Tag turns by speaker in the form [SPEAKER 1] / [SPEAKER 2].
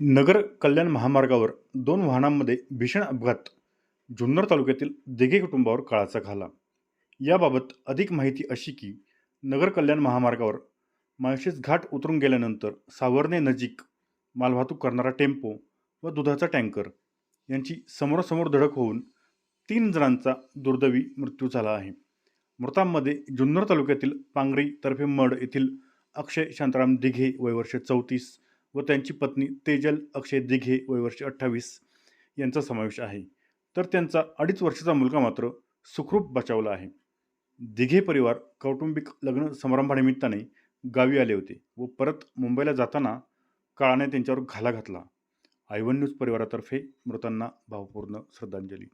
[SPEAKER 1] नगर कल्याण महामार्गावर दोन वाहनांमध्ये भीषण अपघात. जुन्नर तालुक्यातील दिघे कुटुंबावर काळाचा घाला. याबाबत अधिक माहिती अशी की नगर कल्याण महामार्गावर माळशेज घाट उतरून गेल्यानंतर सावर्णे नजीक मालवाहतूक करणारा टेम्पो व दुधाचा टँकर यांची समोरासमोर धडक होऊन तीन जणांचा दुर्दैवी मृत्यू झाला आहे. मृतांमध्ये जुन्नर तालुक्यातील पांगरी तर्फे मड येथील अक्षय शांताराम दिघे वयवर्ष चौतीस व त्यांची पत्नी तेजल अक्षय दिघे वयवर्ष अठ्ठावीस यांचा समावेश आहे. तर त्यांचा अडीच वर्षाचा मुलगा मात्र सुखरूप बचावला आहे. दिघे परिवार कौटुंबिक लग्न समारंभानिमित्ताने गावी आले होते व परत मुंबईला जाताना काळाने त्यांच्यावर घाला घातला. आयवन न्यूज परिवारातर्फे मृतांना भावपूर्ण श्रद्धांजली.